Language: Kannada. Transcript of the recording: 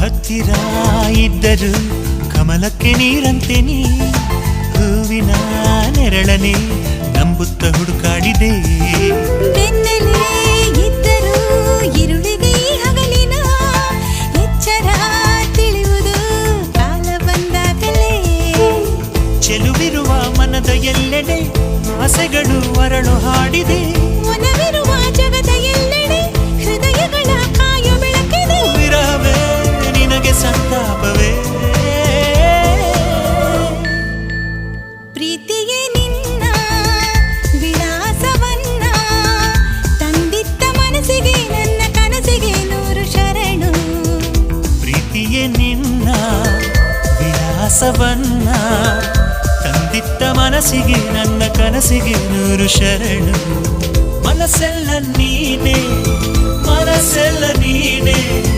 ಹತ್ತಿರ ಇದ್ದರು ಕಮಲಕ್ಕೆ ನೀರಂತೆ ನೀ ಹೂವಿನ ನೆರಳನೆ ನಂಬುತ್ತ ಹುಡುಕಾಡಿದೆ. ಬೆನ್ನಲೇ ಇದ್ದರೂ ಈ ಹಗಲಿನ ಎಚ್ಚರ ತಿಳಿಯುವುದು ಕಾಲ ಬಂದಾಗಲೇ. ಚೆಲುವಿರುವ ಮನದ ಎಲ್ಲೆಡೆ ಆಸೆಗಳು ಅರಳು ಹಾಡಿದೆ. ಪ್ರೀತಿಯೇ ನಿನ್ನ ವಿಳಾಸವನ್ನ ತಂದಿತ್ತ ಮನಸ್ಸಿಗೆ ನನ್ನ ಕನಸಿಗೆ ನೂರು ಶರಣು ಮನಸ್ಸೆಲ್ಲ ನೀನೆ ಮನಸ್ಸೆಲ್ಲ ನೀನೆ